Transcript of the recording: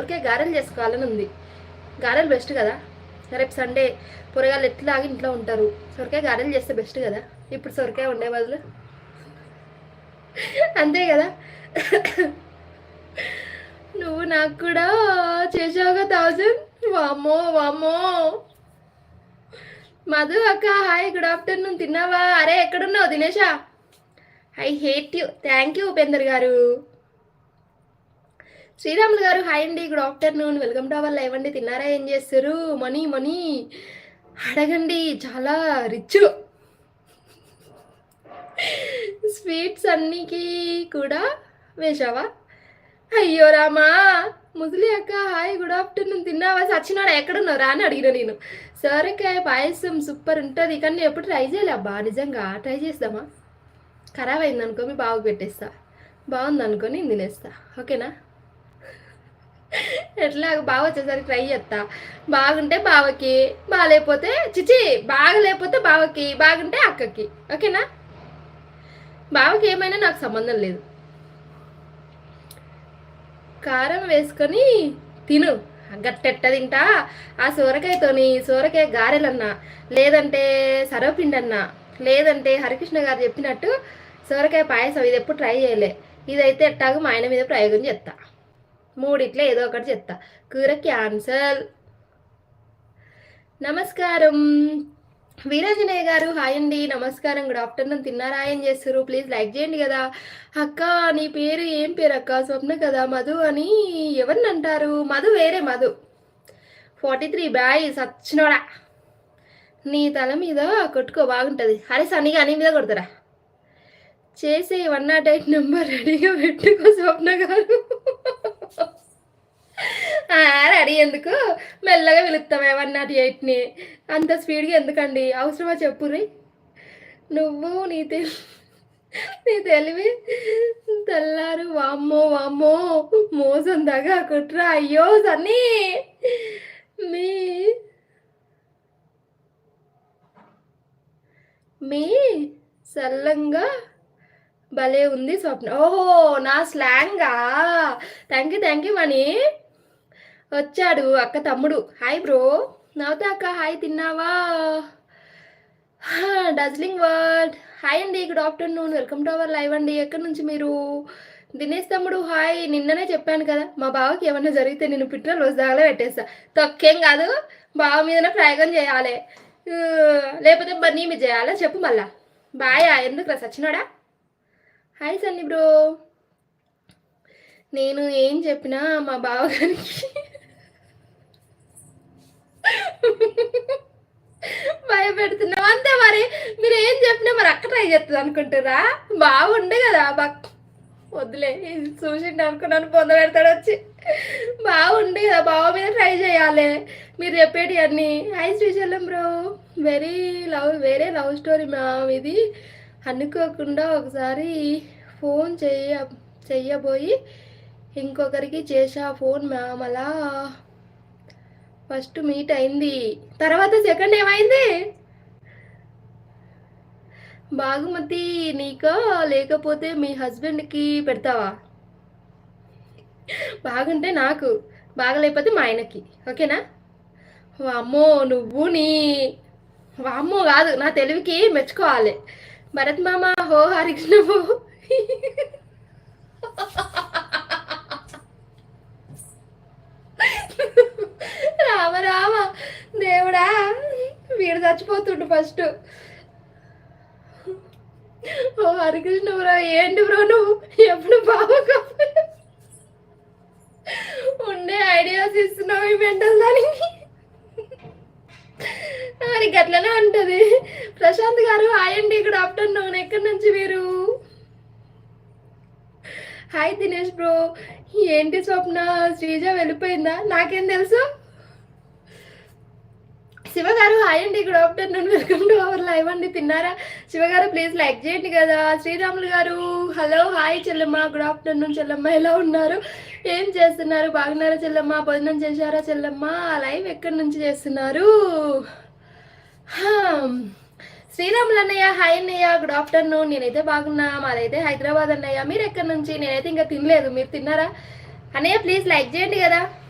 సొరకాయ గారెలు చేసుకోవాలని ఉంది. గారెలు బెస్ట్ కదా. రేపు సండే పొరగాలు ఎట్లాగి ఇంట్లో ఉంటారు. సొరకాయ గారెలు చేస్తే బెస్ట్ కదా. ఇప్పుడు సొరకాయ ఉండే బదులు. అంతే కదా. నువ్వు నాకు కూడా చేసావుగా థౌజండ్ వామ్మో వామ్మో. మధు అక్క హాయ్ గుడ్ ఆఫ్టర్నూన్ తిన్నావా? అరే ఎక్కడున్నావు? దినేషా. I hate you thank you Upender garu. Sriramulu garu hi అండి good afternoon. Welcome to our live అండి. తిన్నారా? ఏం చేస్తారు? Money money. అడగండి చాలా రిచ్. స్వీట్స్ అన్నికి కూడా వేశావా? అయ్యో రామా! ముసలి అక్క హాయ్ గుడ్ ఆఫ్టర్నూన్. తిన్నావా? సచ్చినాడు ఎక్కడున్నావు రా అని అడిగిన నేను. సొరకాయ పాయసం సూపర్ ఉంటుంది కానీ నేను ఎప్పుడు ట్రై చేయలే. అబ్బా నిజంగా ట్రై చేస్తామా? ఖరాబ్ అయింది అనుకో మీ బాగా పెట్టేస్తా. బాగుంది అనుకో నేను తినేస్తా ఓకేనా? ఎట్లా? బాగా వచ్చేసరికి ట్రై చేస్తా బాగుంటే బావకి బాగాలేకపోతే చిచి బాగలేకపోతే బావకి బాగుంటే అక్కకి. ఓకేనా? బావకి ఏమైనా నాకు సంబంధం లేదు. కారం వేసుకొని తిను. గట్టెట్ట తింటా. ఆ సోరకాయతోని సోరకాయ గారెలన్నా లేదంటే సరవపిండన్నా లేదంటే హరికృష్ణ గారు చెప్పినట్టు సోరకాయ పాయసం ఇది ఎప్పుడు ట్రై చేయలే. ఇదైతే ఎట్టాగో మా ఆయన మీద ప్రయోగం చేస్తా మూడిట్లో ఏదో ఒకటి చెప్తా. కూర క్యాన్సల్. నమస్కారం. వీరాజనయ్య గారు హాయ్ అండి. నమస్కారం. Good afternoon. తిన్నారా? ఏం చేస్తారు ప్లీజ్ లైక్ చేయండి కదా. అక్క నీ పేరు ఏం పేరు అక్క? స్వప్న కదా. మధు అని ఎవరిని అంటారు? మధు వేరే మధు. ఫార్టీ త్రీ బాయ్ సచ్చినోడా. నీ తల మీద కొట్టుకో బాగుంటుంది. అరే సన్నిగా నీ మీద కొడతారా? చేసే వన్ నాట్ ఎయిట్ నెంబర్ రెడీగా పెట్టుకో స్వప్న గారు. రెడీ ఎందుకు? మెల్లగా పిలుస్తాం వన్ నాట్ ఎయిట్ని అంత స్పీడ్గా ఎందుకండి? అవసరమా చెప్పు నువ్వు నీ తెలి నీ తెలివి. తెల్లారు వామ్మో వామ్మో మోసం దాకా కుట్రా. అయ్యో సన్నీ! మీ మీ సల్లంగా భలే ఉంది స్వప్న. ఓహో నా స్లాంగా. Thank you thank you money. వచ్చాడు అక్క తమ్ముడు. Hi bro. నవ్వుతా అక్క హాయ్ తిన్నావా? డజ్లింగ్ వర్డ్ హాయ్ అండి good afternoon. Welcome to our live అండి. ఎక్కడి నుంచి మీరు? దినేష్ తమ్ముడు హాయ్. నిన్ననే చెప్పాను కదా మా బావకి ఏమన్నా జరిగితే నేను పిట్ర రోజు దాకా పెట్టేస్తా. తొక్కేం కాదు బావ మీదనే ప్రయోగం చేయాలి. లేకపోతే మరి నీ మీద చేయాలా? చెప్పు మళ్ళా. బాయా ఎందుకు రా సచ్చినాడా? Hi Sunny bro. నేను ఏం చెప్పినా మా బావగారికి భయపెడుతున్నాం అంతే మరి. మీరు ఏం చెప్పినా మరి అక్క ట్రై చేస్తుంది అనుకుంటారా బాగుండు కదా. బా వద్దులే ఇది చూసిండు అనుకున్నాను పొంద పెడతాడు వచ్చి. బాగుండు కదా బావ మీద ట్రై చేయాలి. మీరు చెప్పేటి అన్ని. Hi Srisailam bro very love వేరే లవ్ స్టోరీ మ్యామ్ ఇది అనుకోకుండా ఒకసారి ఫోన్ చెయ్య చెయ్యబోయి ఇంకొకరికి చేసా ఫోన్ మ్యామ్ అలా ఫస్ట్ మీట్ అయింది. తర్వాత సెకండ్ ఏమైంది? బాగుమతి నీకో? లేకపోతే మీ హస్బెండ్కి పెడతావా? బాగుంటే నాకు బాగలేకపోతే మా ఆయనకి. ఓకేనా? వామ్మో నువ్వు నీ వామ్మో కాదు నా తెలివికి మెచ్చుకోవాలి. భరత్ మామ హో హరికృష్ణ హో రామ రామ దేవుడా వీడు చచ్చిపోతుండు ఫస్ట్. ఓ హరికృష్ణ బ్రో ఏంటి బ్రో నువ్వు? ఎప్పుడు బాగా ఉండే ఐడియాస్ ఇస్తున్నావు ఈ మెంటల్ దానికి. మరి గట్లనే ఉంటుంది. ప్రశాంత్ గారు హాయ్ అండి ఇక్కడ ఆఫ్టర్నూన్. ఎక్కడి నుంచి మీరు? Hi Dinesh bro. ఏంటి స్వప్న? శ్రీజ వెళ్ళిపోయిందా? నాకేం తెలుసు? శివగారు హాయ్ అండి good afternoon welcome to our live అండి. తిన్నారా? శివగారు ప్లీజ్ లైక్ చేయండి కదా. శ్రీరాములు గారు hello hi Chellamma good afternoon Chellamma ఎలా ఉన్నారు? ఏం చేస్తున్నారు? బాగున్నారా చెల్లమ్మ? భోజనం చేశారా చెల్లమ్మ? లైవ్ ఎక్కడి నుంచి చేస్తున్నారు? శ్రీరాములు అన్నయ్య హాయ్ అన్నయ్య గుడ్ ఆఫ్టర్నూన్ నేనైతే బాగున్నా. మాదైతే హైదరాబాద్ అన్నయ్య. మీరు ఎక్కడి నుంచి? నేనైతే ఇంకా తినలేదు. మీరు తిన్నారా? అన్నయ్య ప్లీజ్ లైక్ చేయండి కదా.